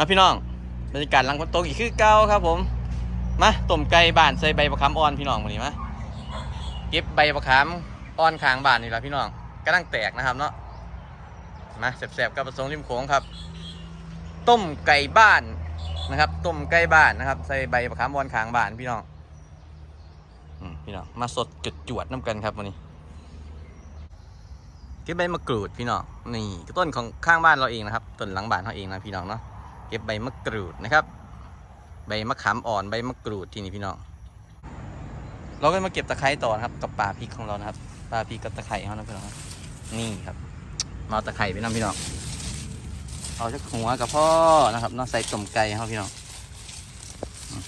อะพี่น้องบรรยากาศหลังฝนตกอีกคือเก่าครับผมมาต้มไก่บ้านใส่ใบมะขามอ่อนพี่น้องวันนี้มาเก็บใบมะขามอ่อนข้างบ้านนี่แหละพี่น้องกำลังแตกนะครับเนาะมาแสบๆกับผสมริมโขงครับ ต้มไก่บ้านนะครับต้มไก่บ้านนะครับ ใส่ใบมะขามอ่อนข้างบ้านพี่น้องอืมพี่น้องมาสดจุดจวดน้ำกันครับวันนี้เก็บใบมะกรูดพี่น้องนี่ต้นของข้างบ้านเราเองนะครับต้นหลังบ้านเราเองนะพี่น้องเนาะ เก็บใบมะกรูดนะครับ ใบมะขามอ่อนใบมะกรูดที่นี่พี่น้อง เราก็มาเก็บตะไคร้ต่อนะครับ กับปลาพริกของเรานะครับปลาพริกกับตะไคร้เขานะพี่น้องนี่ครับ มาเอาตะไคร้ไปนํพี่น้องเอาจากหัวกับพ่อนะครับเนาะใส่ต้มไก่เขาพี่น้องอืม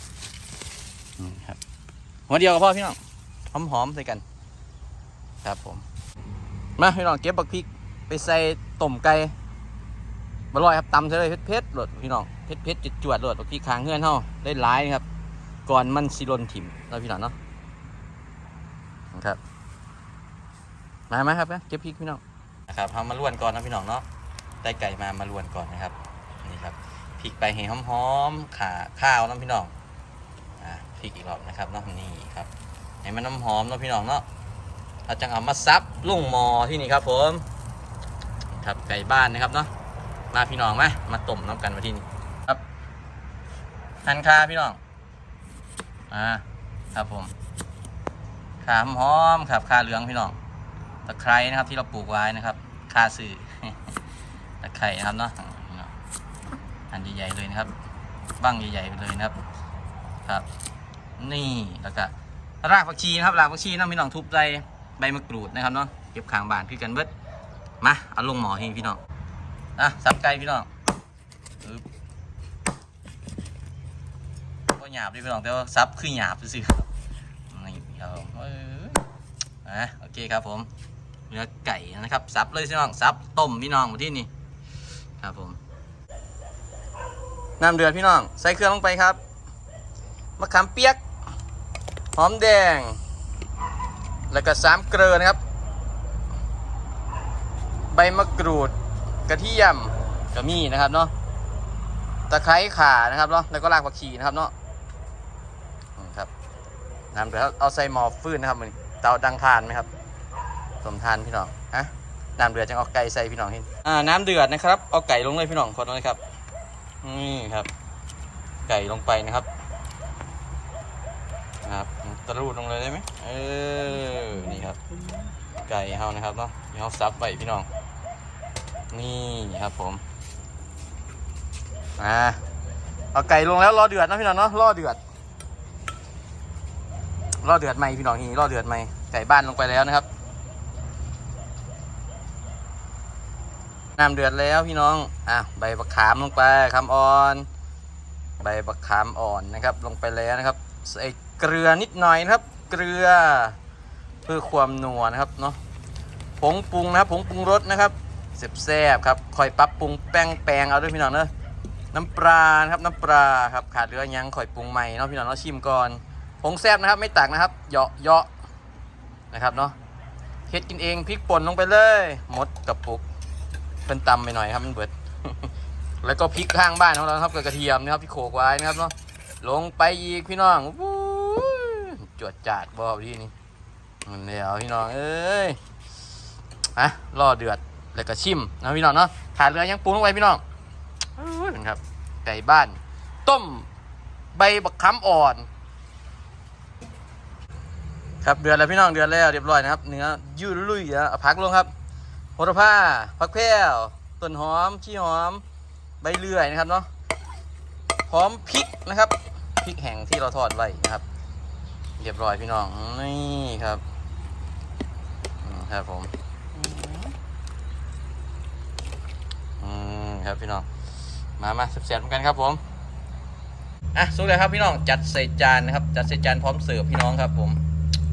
นี่ครับหัวเดียวกับพ่อพี่น้องหอมๆใส่กัน ครับผม มาพี่น้องเก็บบักพริกไปใส่ต้มไก่บร่อยครับตำใส่เลยเผ็ด หลดพี่น้องเผ็ดๆจวดๆโหลดพริกค้างเงื่อนเฮาได้หลายนะครับ ก่อนมันสิลนถิ่มแล้วพี่น้องเนาะนะครับมาไหมครับเก็บพริกพี่น้องนะครับเอามาล้วนก่อนนะพี่น้องเนาะได้ไก่มามาล้วนก่อนนะครับนี่ครับพริกไปให้หอมๆขาข้าวน้ำพี่น้องอ่าพริกอีกรอบนะครับเนาะนี่ครับให้มันน้ำหอมนะพี่น้องเนาะเราจะเอามาซับลุ่งมอที่นี่ครับผมครับไก่บ้านนะครับเนาะ มาพี่น้องมามาต้มน้ำกันมาที่นี่ครับหั่นคาพี่น้องอ่าครับผมขาหอมครับขาเหลืองพี่น้องตะไคร้นะครับที่เราปลูกไว้นะครับคาสื่อตะไคร้นะครับเนาะหันใหญ่ๆเลยนะครับบ้างใหญ่ๆไปเลยนะครับ ครับ นี่แล้วก็รากผักชีนะครับรากผักชีน้องพี่น้องทุบใส่ใบมะกรูดนะครับเนาะเก็บขางบานคือกันเบิดมาเอาลงหมอให้พี่น้อง อะสับไก่พี่น้องอึ๊บก็หยาบดิพี่น้องแต่ว่าซับคือหยาบซื่อๆนี่ครับผมเอ้ยอะโอเคครับผมเนื้อไก่นะครับซับเลยพี่น้องซับต้มพี่น้องมาที่นี่ครับผมน้ำเดือดพี่น้องใส่เครื่องลงไปครับมะขามเปียกหอมแดง แล้วก็สามเกลือนะครับ ใบมะกรูด กระเทียมกระมี่นะครับเนาะตะไคร้ข่านะครับเนาะแล้วก็รากผักชีนะครับเนาะอืมครับน้ำเดือดเอาใส่หม้อฟืนนะครับมันเตาดังทานไหมครับสมทานพี่น้องฮะน้ำเดือดจังเอาไก่ใส่พี่น้องเห็นอ่าน้ำเดือดนะครับ เอาไก่ลงเลยพี่น้องคนเลยครับนี่ครับ ไก่ลงไปนะครับนะครับตะรูดลงเลยได้ไหมเออนี่ครับ ไก่เฮานะครับเนาะเฮาซับไปพี่น้อง นี่ครับผมอ่าเอาไก่ลงแล้วรอเดือดนะพี่น้องเนาะรอเดือดรอเดือดไหมพี่น้องทีนี้รอเดือดไหมไก่บ้านลงไปแล้วนะครับน้ำเดือดแล้วพี่น้องอะใบบักขามลงไปคำอ่อน ใบบักขามอ่อนนะครับ ลงไปแล้วนะครับใส่เกลือนิดหน่อยนะครับ เกลือเพื่อความนัวนะครับเนาะผงปรุงนะครับผงปรุงรสนะครับ แซ่บๆครับคอยปรับปรุงแป้งแปงเอาด้วยพี่น้องเนอะน้ำปลานะครับน้ำปลาครับขาดเหลือยังคอยปรุงใหม่เนาะพี่น้องเนาะชิมก่อนผงแซ่บนะครับไม่ตักนะครับเหยาะเหยาะนะครับเนาะเฮ็ดกินเองพริกป่นลงไปเลยมดกับปุกเพิ่นตำไปหน่อยครับมันเบิด แล้วก็พริกข้างบ้านของเราครับกับกระเทียมนะครับที่โขกไว้นะครับเนาะลงไปอีกพี่น้องจวดจาดบอบที่นี่มันเดี๋ยวพี่น้องเอ้ยอะรอเดือด แล้วก็ชิมนะพี่น้องเนาะขาดเรือยังปรุงลงไปพี่น้องเอ้ยครับไก่บ้าน ต้มใบบักคำอ่อน ครับเดือดแล้วพี่น้องเดือดแล้วเรียบร้อยนะครับเนื้อยืดลุยอะพักลงครับโหระพาผักแพรวต้นหอมขี้หอม ใบเลื่อยนะครับเนาะพร้อมพริกนะครับพริกแห้งที่เราทอดไว้นะครับ เรียบร้อยพี่น้องนี่ครับครับผม อืมครับพี่น้อง มามาเสียบๆกันครับผมอะสุกเลยครับพี่น้องจัดใส่จานนะครับ จัดใส่จานพร้อมเสิร์ฟพี่น้องครับ ผม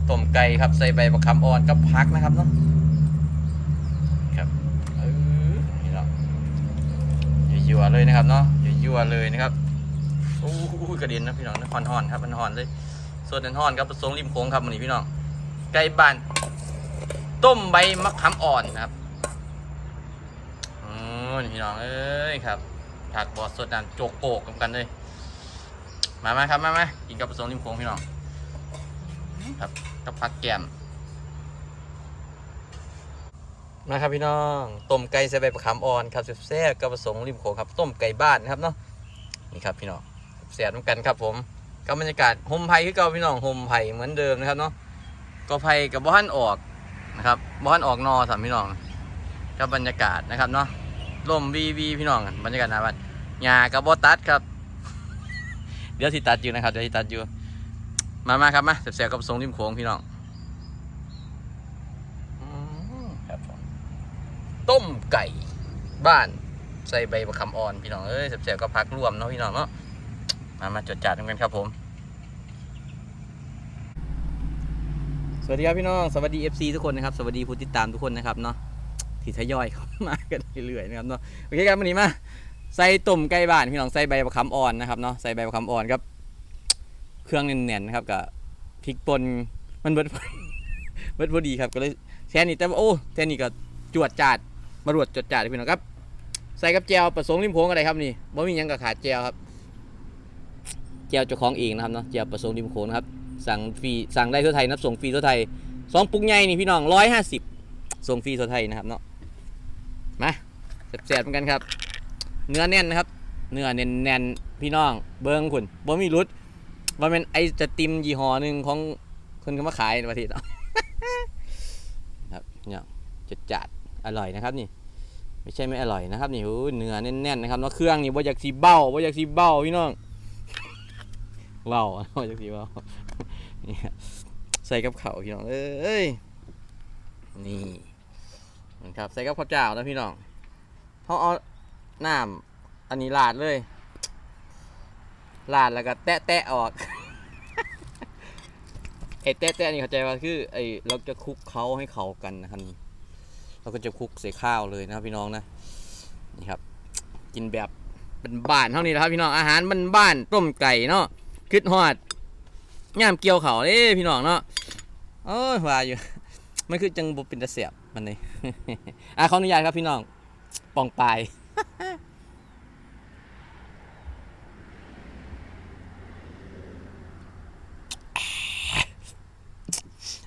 ต้มไก่ครับใส่ใบมะขามอ่อนกับพักนะครับเนาะครับเออพี่น้องยั่วๆเลยนะครับเนาะยั่วๆเลยนะครับโอ้ยกระเด็นนะพี่น้องนะฮอนฮอนๆครับมันฮอนเลยส่วนนั้นฮอนครับผสมริมโค้งครับมันนี้พี่น้องไก่บ้านต้มใบมะขามอ่อนนะครับ นี่พี่น้องเอ้ยครับผักบอสสดน้ำโจกโปกกันเลย มามาครับมามากินกับผสมริมโค้งพี่น้องครับกับผักแกมมาครับพี่น้องต้มไก่ใส่ใบมะขามอ่อนครับแซ่บๆกับผสมริมโค้งครับต้มไก่บ้านครับเนาะนี่ครับพี่น้องแซ่บน้ำกันครับผมกับบรรยากาศโฮมไผ่คือเก่าพี่น้องโฮมไผ่เหมือนเดิมนะครับเนาะก็ไผ่กับบ้านออกนะครับบ้านออกนอสามพี่น้องกับบรรยากาศนะครับเนาะ ลมวีวีพี่น้องบรรยากาศหนาบ้านหญ้ากับบตัดครับ เดี๋ยวสิตัดอยู่นะครับเดี๋ยวสิตัดอยู่ มามาครับมาเสียบๆกับทรงริมโค้งพี่น้องครับผมต้มไก่บ้านใส่ใบมะขามอ่อนพี่น้องเอ้ยเสียบๆกับพักรวมเนาะพี่น้องเนาะมามาจดจัดกันครับผมสวัสดีครับพี่น้อง สวัสดี FC ทุกคนนะครับ สวัสดีผู้ติดตามทุกคนนะครับเนาะ ที่ทยอยเข้ามากันเรื่อยๆนะครับเนาะโอเคครับวันนี้มาใส่ต้มไก่บ้านพี่น้องใส่ใบมะขามอ่อนนะครับเนาะใส่ใบมะขามอ่อนครับ เครื่องแน่นๆนะครับกับพริกป่นมันเบิดเบิดพอดีครับก็เลยแค่นี้แต่ว่าโอ้แค่นี้ก็จวดจาดมารวดจวดจาดพี่น้องครับ ใส่กับแจวผสมริมโค้งอะไรครับนี่บ่มียังกับขาดแจวครับแจวเจ้าของเองนะครับเนาะแจวผสมริมโค้งนครับสั่งฟรีสั่งได้ทั่วไทยนับส่งฟรีทั่วไทยสองปุกใหญ่นี่พี่น้องร้อยห้าสิบส่งฟรีทั่วไทยนะครับเนาะ มาแซ่บๆเหมือนกันครับ เนื้อแน่นนะครับ เนื้อแน่นๆพี่น้องเบิ้งคุณบ่มีรุดว่าเป็นไอจะติมยี่ห้อหนึ่งของคนก็มาขายในประเทศเราครับเนี่ยจัดจัดอร่อยนะครับนี่ ไม่ใช่ไม่อร่อยนะครับนี่โอ้ยเนื้อแน่นๆนะครับเนาะเครื่องนี่บ่อยากสีเบ้าบ่อยากสีเบ้าพี่น้องเบ้าบ่อยากสีเบ้านี่ครับใส่กับเข้าพี่น้องเอ้ยนี่ นะครับใส่กับข้าวเจ้านะพี่น้องเขาเอาน้ำอันนี้ลาดเลยลาดแล้วก็แตะแตะออกไอ้แตะแตะนี่เข้าใจว่าคือไอ้เราจะคลุกเขาให้เขากันนะครับนี่เราก็จะคลุกใส่ข้าวเลยนะครับพี่น้องนะนี่ครับ กินแบบเป็นบ้านเท่านี้นะครับพี่น้องอาหารมันบ้านต้มไก่เนาะคิดฮอดย่ามเกี่ยวเขาเด้พี่น้องเนาะโอ้ยว่าอยู่มันคือจังบุเป็นตะเสียบ มันนี่อะขออนุญาตครับพี่น้องปองปลาย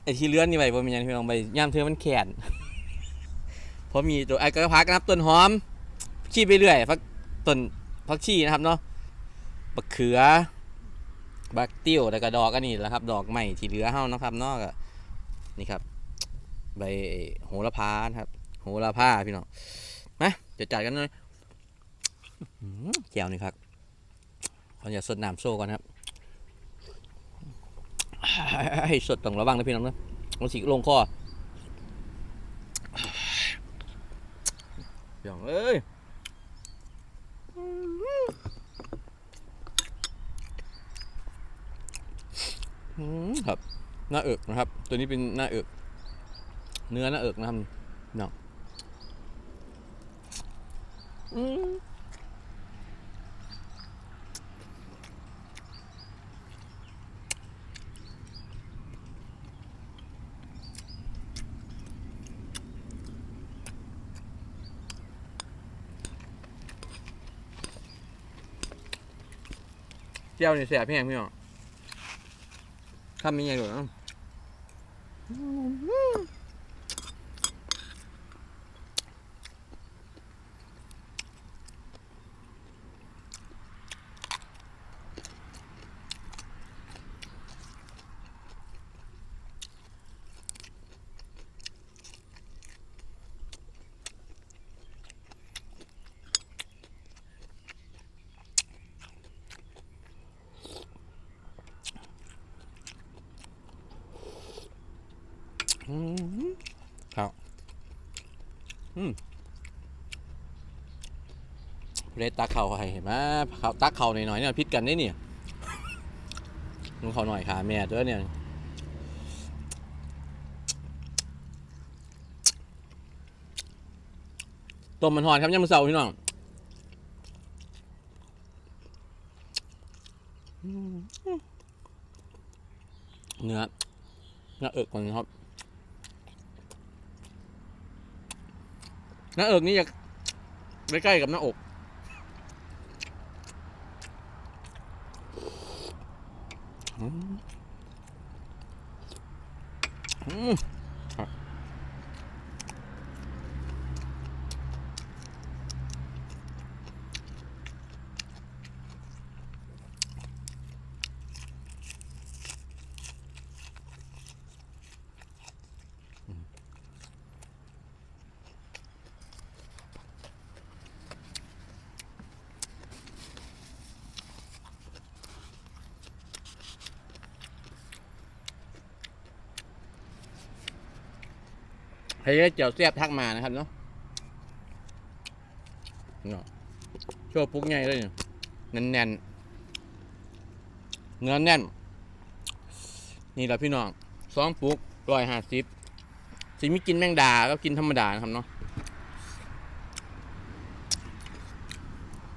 ไอที่เลื่อนนี่ไปผมมีอย่างที่ลองไปย่ามเธอมันแขนเพราะมีตัวไอ้กระพักนะครับต้นหอมชี้ไปเรื่อยพักต้นพักชี้นะครับเนาะบักเขือบักติ้วแล้วก็ดอกอันนี้แหละครับ ดอกใหม่ที่เหลือเฮานะครับเนอกอะนี่ครับ ใบโหระพานะครับ โหระพาพี่น้องมาจะจัดกันเลยแก้วนี่ครับขออย่าตสดน้ำโซ่ก่อนครับให้สดต้องระวังนะพี่น้องนะมันสิลงคอพี่น้องเอ้ยครับ หน้าเอิกนะครับ ตัวนี้เป็นหน้าเอิก เนื้อหน้าเอิกนะครับเนาะอืมเจียวนี่แสบแหงพี่น้องข้ามมีอย่างอื่นบ้าง อืมครับ อืม เลยตักเข่าให้เห็นไหมเขาตักเข่าหน่อยๆเนี่ยพิษกันได้เนี่ยมึงเขาหน่อยขาแม่ด้วยเนี่ยต้มมันหอนครับย่ำมือเสาพี่น้องอืมเนื้อเนื้อเอิกมันครับ หน้าเอิกนี่จะใกล้ๆกับหน้าอก อืมอืม ใครได้เจียวแซ่บทักมานะครับเนาะเนาะชั่วปุ๊กใหญ่เลยเนี่ยแน่นแน่นๆเนื้อแน่น นี่แหละพี่น้องสองปุ๊กร้อยห้าสิบสิมีกินแมงดา ก็กินธรรมดานะครับเนาะ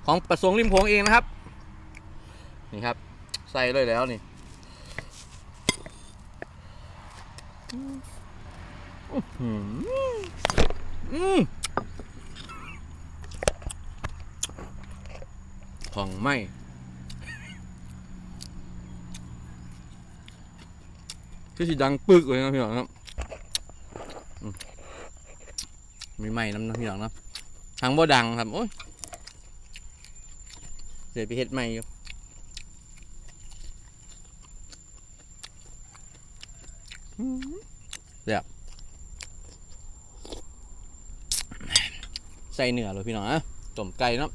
ของประสงค์ริมโขงเองนะครับ นี่ครับ ใส่เลยแล้วนี่ ของไหม่ที่สิดังปึกเลยนะพี่น้องครับมีไหม้น้ำนะพี่น้องนะทางบ่ดังครับ โอ้ยเดี๋ยวไปเฮ็ดใหม่อยู่เดี๋ยว ใส่เนื้อเลยพี่น้องอะต้มไก่เนาะ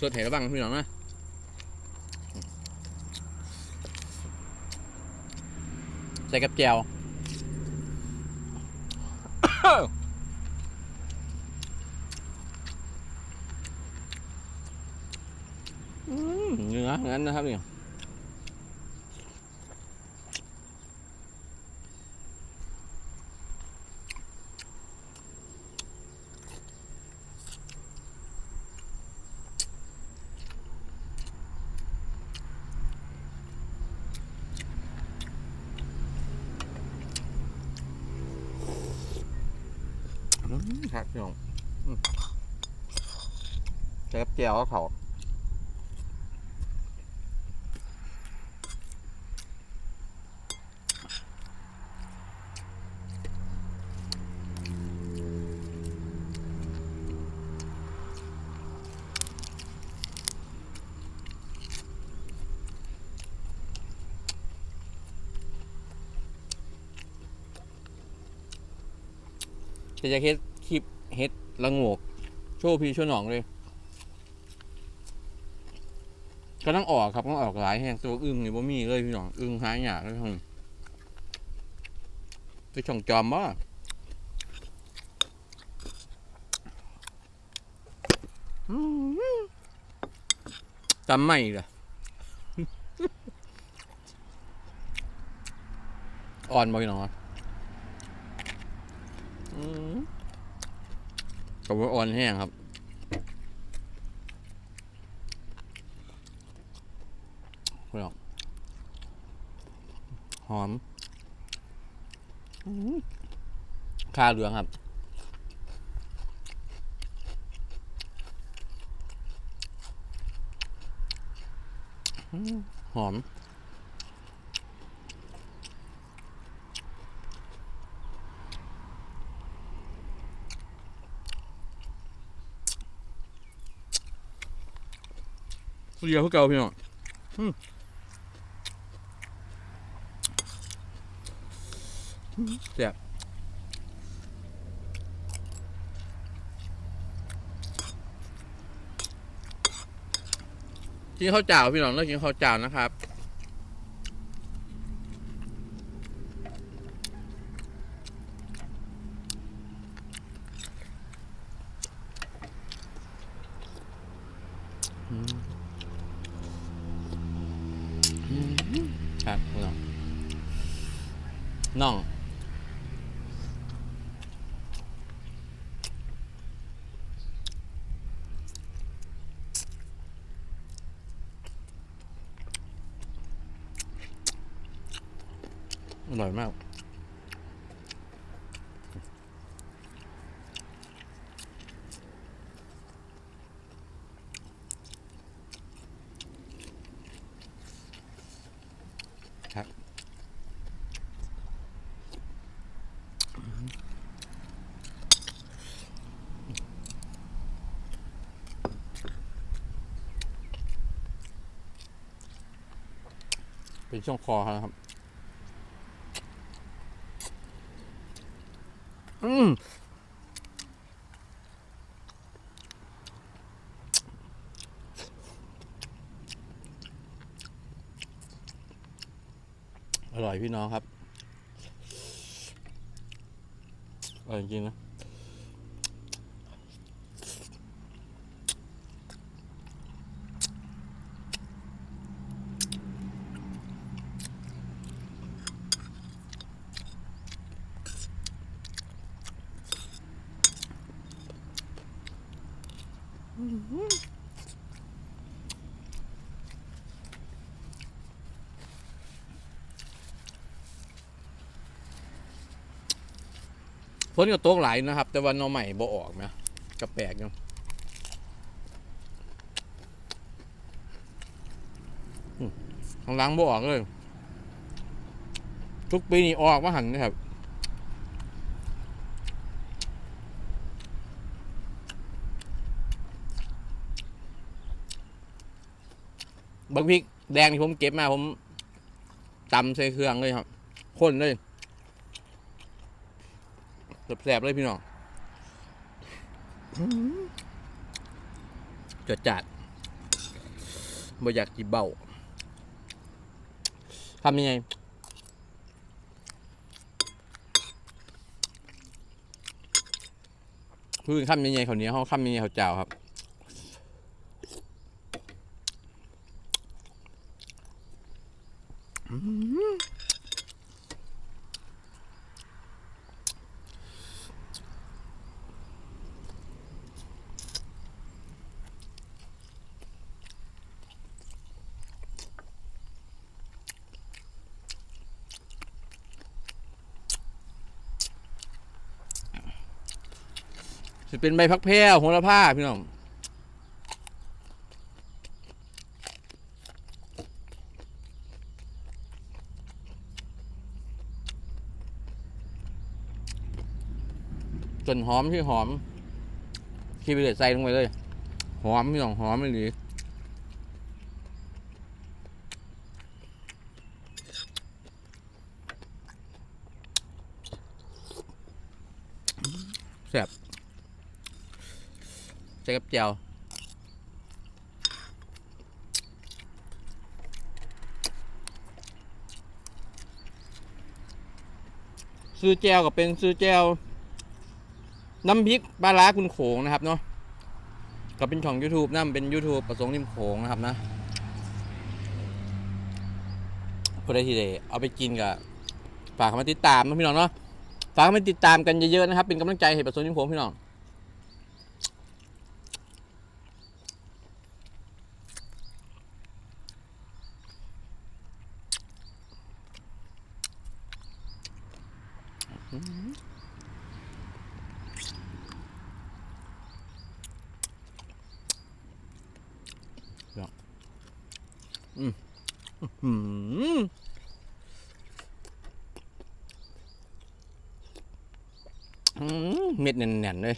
สดเห็นแล้วบ้างพี่น้องนะใส่กับแจว อืมเนื้องั้นนะครับเนี่ยอืมครับพี่น้องอืมใส่กับแจวก็เขา จะเฮ็ดคลิปเฮ็ดละโงก โชว์พี่โชว์หนองเลยก็ต้องออกครับต้องออกหลายแห่งตัวอึ้งนี่บ่มีเลยพี่น้องอึ้งหายากเลยครับไปช่องจอมบ่อืมจำไม่เลยอ่อนบ่พี่น้อง กับว่าอ่อนแห้งครับพี่น้องหอมข้าเหลืองครับ หอม เดียวพวกเก่าพี่น้องอืมแซ่บกินข้าวเจ้าพี่น้องเลิกกินข้าวเจ้านะครับอืม ครับพี่น้องน่อง ร่อยมาก ครับ เป็นช่วงคอเขานะครับ อืมอร่อยพี่น้องครับอร่อยจริงๆนะ ฝนก็ตกหลายนะครับ แต่วันนอใหม่บ่ออกนะก็แปลกอยู่อืมข้างล้างบ่ออกเลย ทุกปีนี่ออกมาหันนะครับ บักพริกแดงที่ผมเก็บมาผมตำใส่เครื่องเลยครับข้นเลยแสบๆเลยพี่น้องจัดจัดบ่อยากกินเบาทำยังไงพูดคำยังไงเขาเหนี้ยวเขาคำยังไงเขาเจ้าครับ จะเป็นใบพักแพรวโหระพาพี่น้อง จนหอมที่หอมคีไปเลยใส่ลงไปเลย หอมพี่น้องหอมไม่ดีแซ่บใส่กับเจียวซื้อแจวกับเป็นซื้อแจว น้ำพริกปลาร้าคุณโขงนะครับเนาะก็เป็นช่อง YouTube นั่นเป็น YouTube ประสงค์ริมโขงนะครับนะพอได้ทีเดเอาไปกินกับฝากมาติดตามนะพี่น้องเนาะฝากมาติดตามกันเยอะๆนะครับ เป็นกำลังใจให้ประสงค์ริมโขงพี่น้อง เม็ดแน่นๆเลย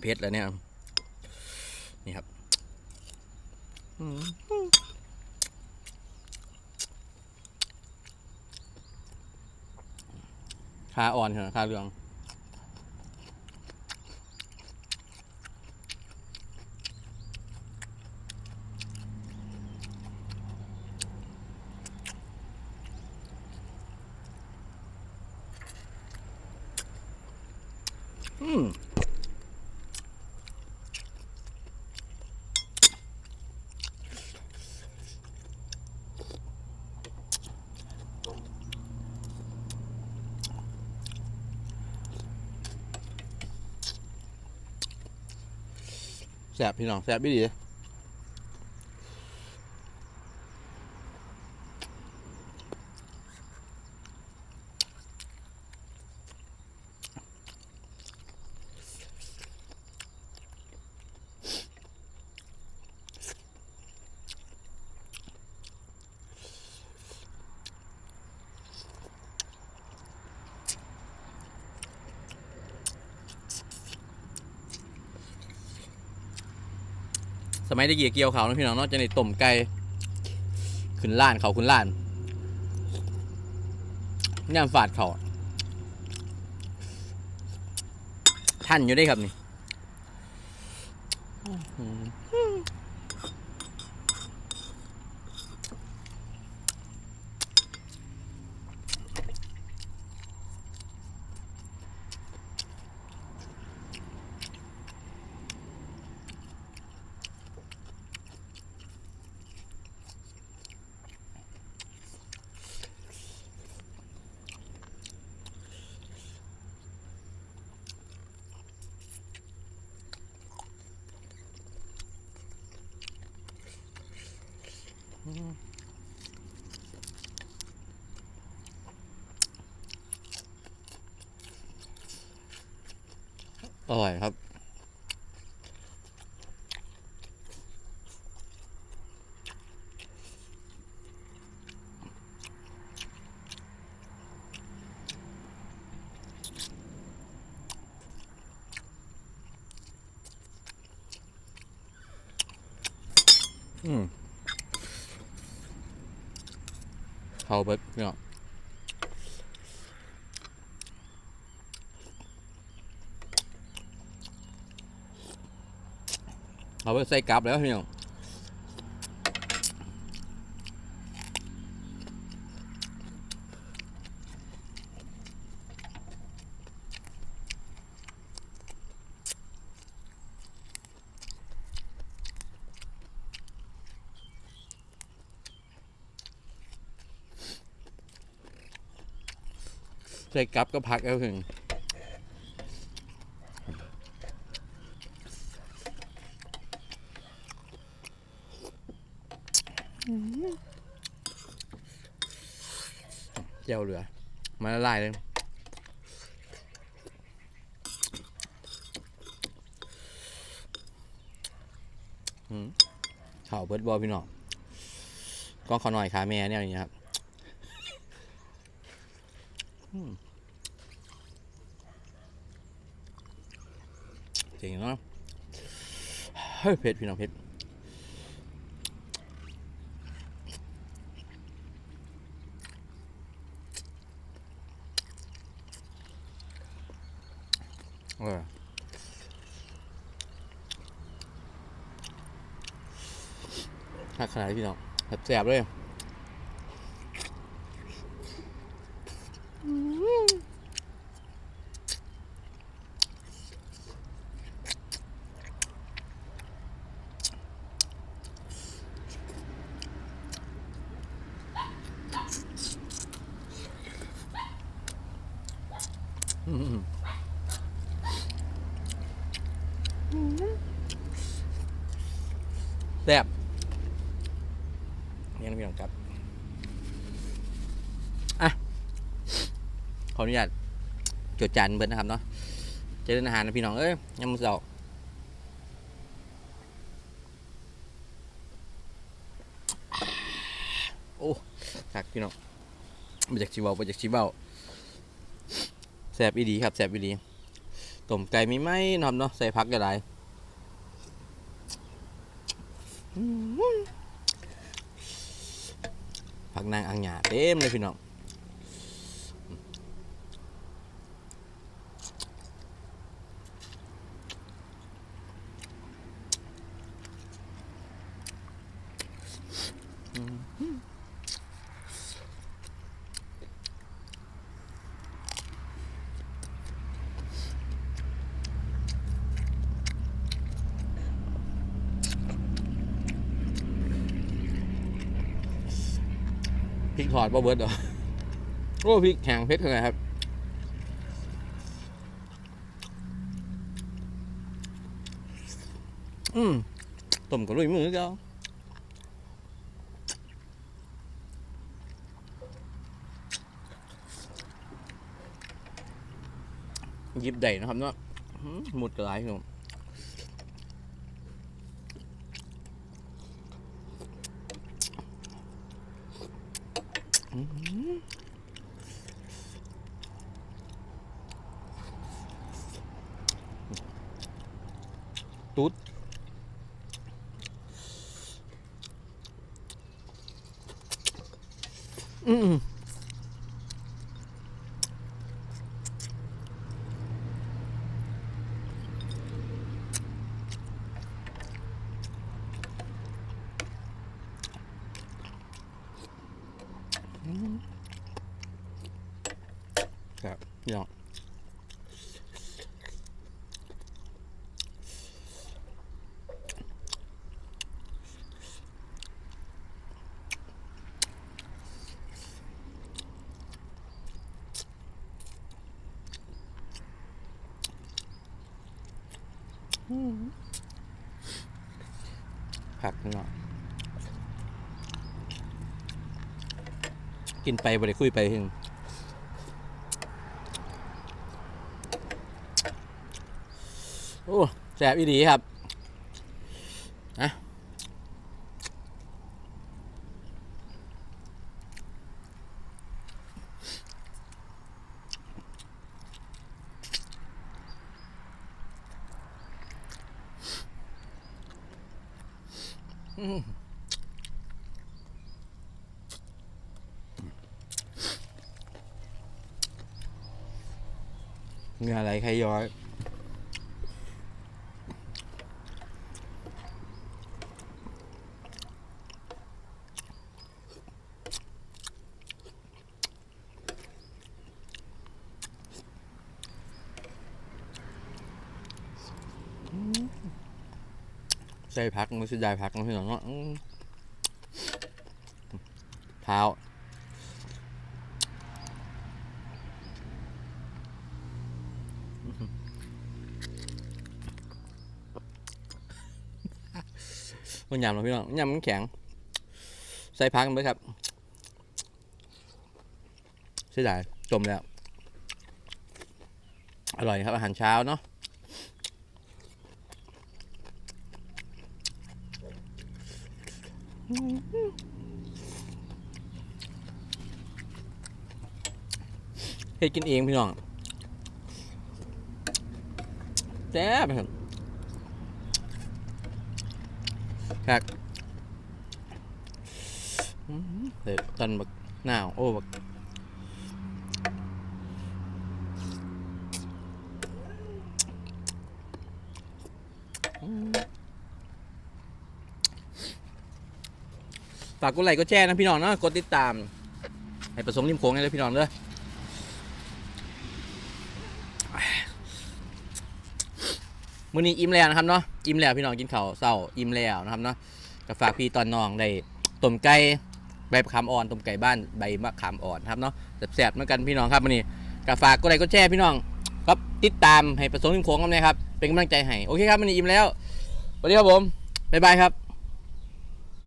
เผ็ดแล้วเนี่ย นี่ครับอืมขาอ่อนเหรอขาเหลือง อืม แสบพี่น้องแสบไม่ดี มัยได้เกี่ยวเกี่ยวเขานะพี่น้องเนาะจะในต้มไก่ขึ้นล้านเขาขึ้นล้านย่ามฝาดเขาท่านอยู่ได้ครับนี่ อืมเข้าไปเนาะเอาไปใส่กลับแล้วพี่น้อง ใส่กลับก็พักแล้วถึงเจียวเหลือ มาละลายเลยข่าวเบิร์ดบอพี่น้องก็ขอหน่อยขาแม่เนี่ยอย่างเงี้ยครับอืมเจ๋งเนาะ เฮ้ยเผ็ดพี่น้องเผ็ดเออหักขนาดพี่น้องแสบเลยอืมแซ่บนี่นะพี่น้องครับ อะ ขออนุญาต จดจานเบิดนะครับเนาะเจริญอาหารนะพี่น้องเอ้ยยำมือเสาโอ้คักพี่น้องมาจากชิเวามาจากชิเวาแซบอีดีครับแซบอีดีต้มไก่มีไหมนะครับเนาะใส่ผักก็ได้อืมผักนางอังหยาเต็มเลยพี่น้อง อดบ่เบิร์ดเหรอโอ้พริกแข็งเพชรเลยครับอืมต้มกับลุยมือเจ้าหยิบได้นะครับเนาะหมดกระไรครับ ตุ๊ด ผักเนาะกินไปบริคุยไปถึงโอ้แสบอีดีครับ ไหลใครย้อย ใส่พักมันสิได้พักมันพี่น้องเนาะอืมเท้า มันยำแล้วพี่น้องยำมันแข็ง ใส่พักมันไปครับเสียดายจมแล้ว อร่อยครับอาหารเช้าเนาะเฮ็ดกินเองพี่น้องแซ่บครับ ครับอื้อหือเด็ดตอนบักหนาว โอ้บักฝากกดไลค์กดแชร์นะพี่น้องเนาะกดติดตาม ให้ประสงค์ริมโค้งเลยพี่น้องเด้อ มื้อนี้อิ่มแล้วนะครับเนาะอิ่มแล้วพี่น้องกินข้าวเช้าอิ่มแล้วนะครับเนาะก็ฝากพี่ตอนน้องได้ต้มไก่ใบมะขามอ่อนต้มไก่บ้านใบมะขามอ่อนครับเนาะแซ่บๆเหมือนกันพี่น้องครับมื้อนี้ก็ฝากกดไลค์กดแชร์พี่น้องครับติดตามให้ประสงค์ริมโค้งกันนะครับเป็นกำลังใจให้โอเคครับมื้อนี้อิ่มแล้วสวัสดีครับผมบ๊ายบายครับ